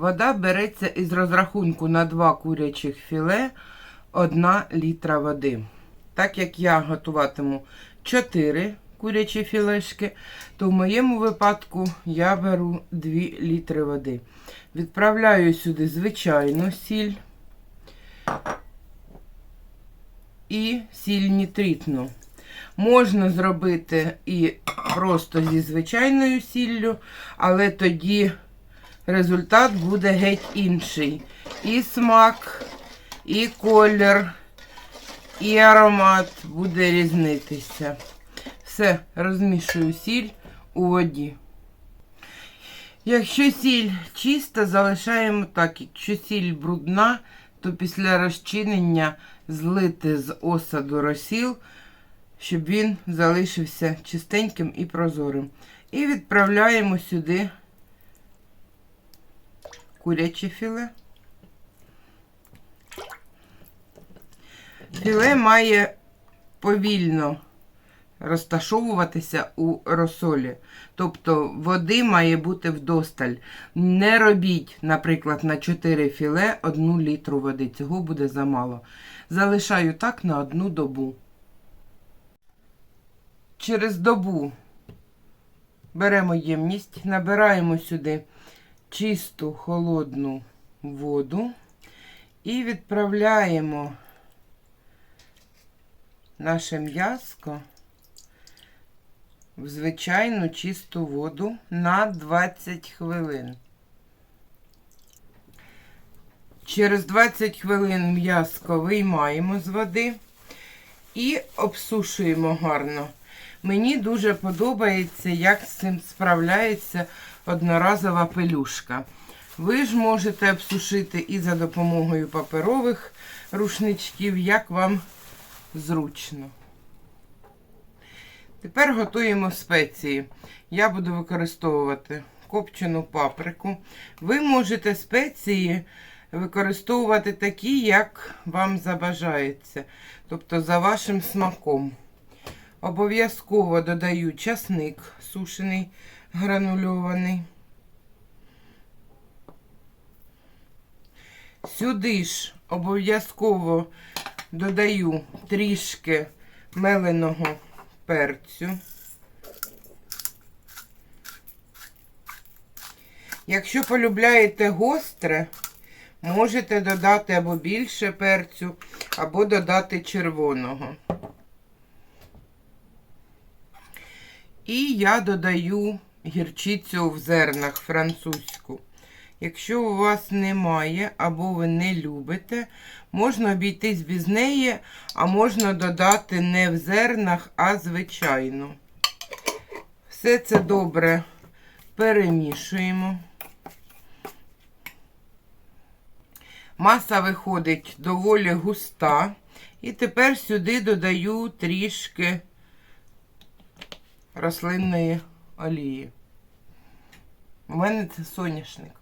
Вода береться із розрахунку на 2 курячих філе 1 літра води. Так як я готуватиму 4 курячі філешки, то в моєму випадку я беру 2 літри води. Відправляю сюди звичайну сіль і сіль нітритну. Можна зробити і просто зі звичайною сіллю, але тоді результат буде геть інший. І смак, і колір, і аромат буде різнитися. Все, розмішую сіль у воді. Якщо сіль чиста, залишаємо так. Якщо сіль брудна, то після розчинення злити з осаду розсіл, щоб він залишився чистеньким і прозорим. І відправляємо сюди куряче філе. Філе має повільно розташовуватися у розсолі. Тобто води має бути вдосталь. Не робіть, наприклад, на 4 філе 1 літру води. Цього буде замало. Залишаю так на одну добу. Через добу беремо ємність, набираємо сюди чисту холодну воду і відправляємо наше м'яско в звичайну чисту воду на 20 хвилин. Через 20 хвилин м'яско виймаємо з води і обсушуємо гарно. Мені дуже подобається, як з цим справляється одноразова пелюшка. Ви ж можете обсушити і за допомогою паперових рушничків, як вам зручно. Тепер готуємо спеції. Я буду використовувати копчену паприку. Ви можете спеції використовувати такі, як вам забажається, тобто за вашим смаком. Обов'язково додаю часник сушений, гранульований. Сюди ж обов'язково додаю трішки меленого перцю. Якщо полюбляєте гостре, можете додати або більше перцю, або додати червоного. І я додаю гірчицю в зернах французьку. Якщо у вас немає або ви не любите, можна обійтись без неї, а можна додати не в зернах, а звичайно. Все це добре перемішуємо. Маса виходить доволі густа. І тепер сюди додаю трішки рослинної олії. У мене це соняшник.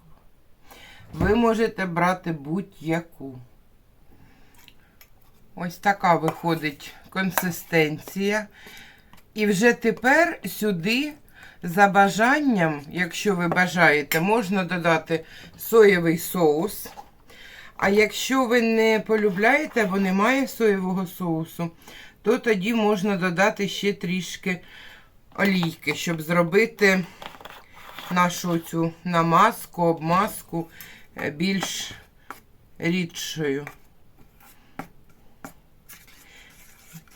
Ви можете брати будь-яку. Ось така виходить консистенція. І вже тепер сюди, за бажанням, якщо ви бажаєте, можна додати соєвий соус. А якщо ви не полюбляєте або немає соєвого соусу, то тоді можна додати ще трішки олійки, щоб зробити нашу цю намазку, обмазку е, більш рідшою.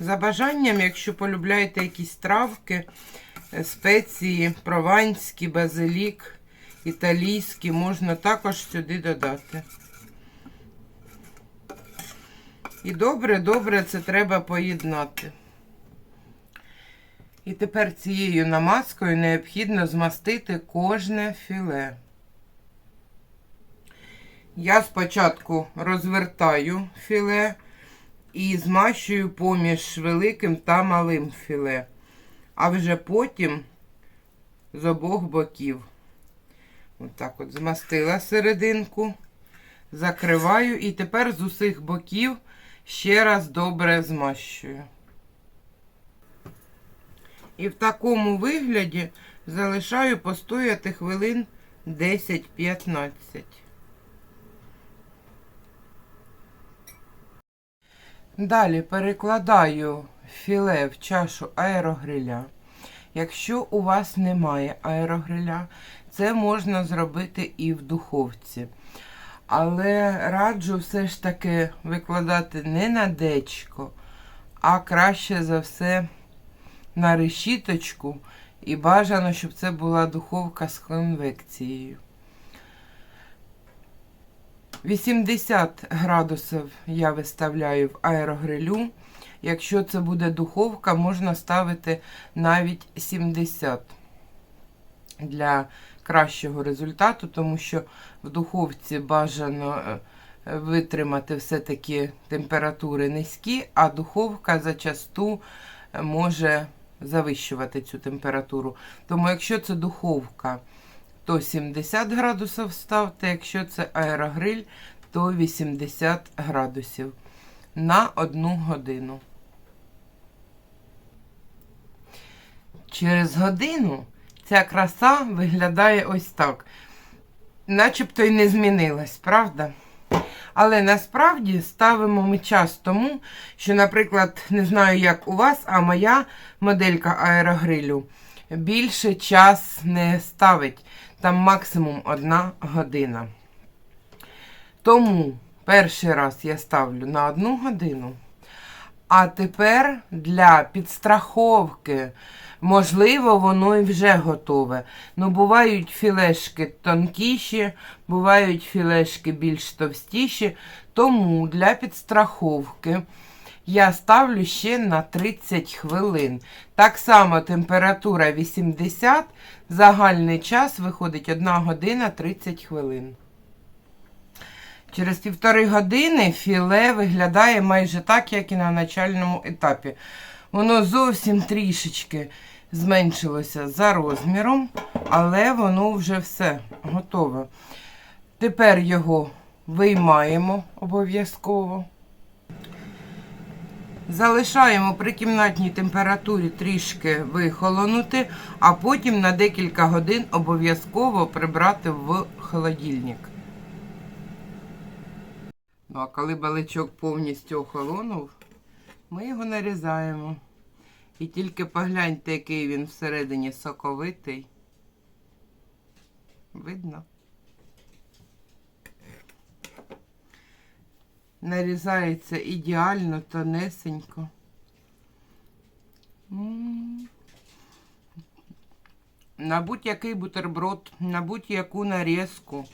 За бажанням, якщо полюбляєте якісь травки, е, спеції, прованські, базилік, італійські, можна також сюди додати. І добре-добре це треба поєднати. І тепер цією намазкою необхідно змастити кожне філе. Я спочатку розвертаю філе і змащую поміж великим та малим філе, а вже потім з обох боків. Отак от, змастила серединку, закриваю і тепер з усіх боків ще раз добре змащую. І в такому вигляді залишаю постояти хвилин 10-15. Далі перекладаю філе в чашу аерогриля. Якщо у вас немає аерогриля, це можна зробити і в духовці. Але раджу все ж таки викладати не на дечко, а краще за все на решіточку. І бажано, щоб це була духовка з конвекцією. 80 градусів я виставляю в аерогрилю. Якщо це буде духовка, можна ставити навіть 70 для кращого результату, тому що в духовці бажано е, витримати все-таки температури низькі, а духовка зачасту е, може завищувати цю температуру. Тому, якщо це духовка, то 70 градусів ставте, якщо це аерогриль, то 80 градусів на одну годину. Через годину ця краса виглядає ось так. Начебто й не змінилась, правда? Але насправді ставимо ми час тому, що, наприклад, не знаю, як у вас, а моя моделька аерогрилю більше час не ставить. Там максимум одна година. Тому перший раз я ставлю на одну годину. А тепер для підстраховки, можливо, воно і вже готове. Ну, бувають філешки тонкіші, бувають філешки більш товстіші. Тому для підстраховки я ставлю ще на 30 хвилин. Так само температура 80, загальний час виходить 1 година 30 хвилин. Через півтори години філе виглядає майже так, як і на начальному етапі. Воно зовсім трішечки зменшилося за розміром, але воно вже все готове. Тепер його виймаємо обов'язково. Залишаємо при кімнатній температурі трішки вихолонути, а потім на декілька годин обов'язково прибрати в холодильник. Ну, а коли баличок повністю охолонув, ми його нарізаємо. І тільки погляньте, який він всередині соковитий. Видно? Нарізається ідеально, тонесенько. На будь-який бутерброд, на будь-яку нарізку,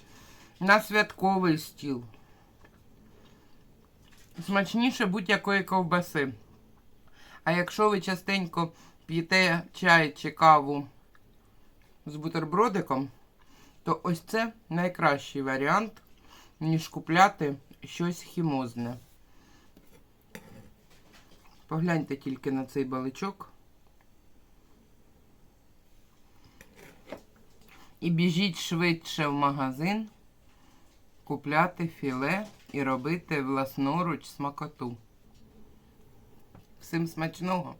на святковий стіл. Смачніше будь-якої ковбаси. А якщо ви частенько п'єте чай чи каву з бутербродиком, то ось це найкращий варіант, ніж купляти щось хімозне. Погляньте тільки на цей баличок. І біжіть швидше в магазин купляти філе і робити власноруч смакоту. Всім смачного!